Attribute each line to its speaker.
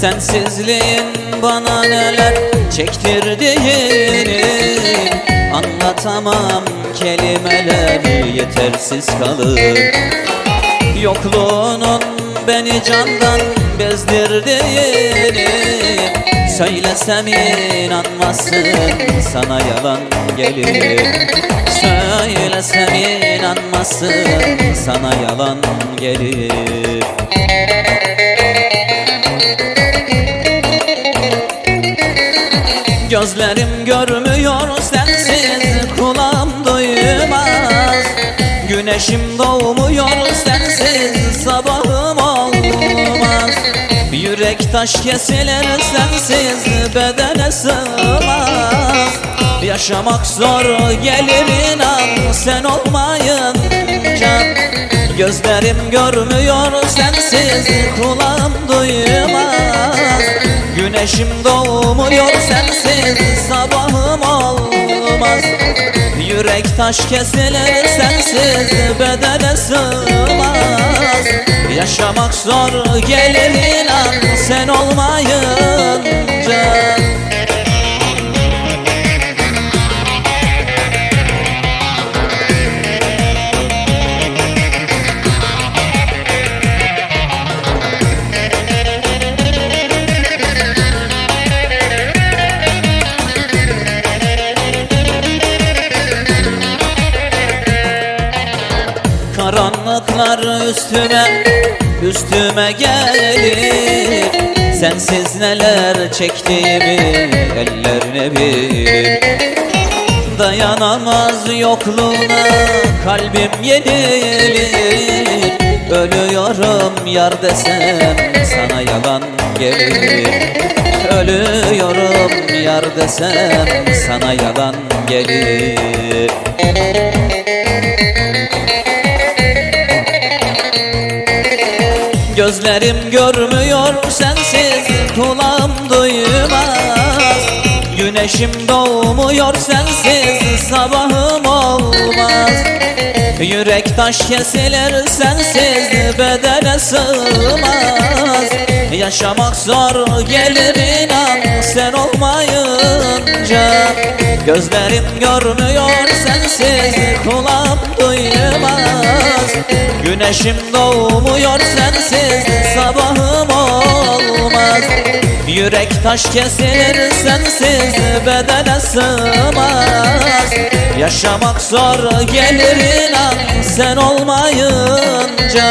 Speaker 1: Sensizliğin bana neler çektirdiğini Anlatamam kelimeler yetersiz kalır. Yokluğunun beni candan bezdirdiğini Söylesem inanmazsın sana yalan gelir. Söylesem inanmazsın sana yalan gelir. Gözlerim görmüyor sensiz Güneşim doğmuyor sensiz sabahım olmaz. Yürek taş kesilir sensiz bedene sığmaz. Yaşamak zor gelir inan sen olmayınca Gözlerim görmüyor sensiz kulağım duymaz. Güneşim doğmuyor sensiz olmaz Yürek taş kesilir sensiz bedene sığmaz. Yaşamak zor gelir inan sen olmayınca Karanlıklar üstüme, üstüme gelir Sensiz neler çektiğimi eller ne bilir Dayanamaz yokluğuna kalbim yenilir. Ölüyorum yar desem sana yalan gelir. Ölüyorum yar desem sana yalan gelir Gözlerim görmüyor sensiz kulağım duymaz. Güneşim doğmuyor sensiz sabahım olmaz. Yürek taş kesilir sensiz bedene sığmaz. Yaşamak zor gelir inan sen olmayınca. Gözlerim görmüyor sensiz kulağım duymaz. Güneşim doğmuyor sensiz Yürek taş kesilir sensiz bedene sığmaz. Yaşamak zor gelir inan sen olmayınca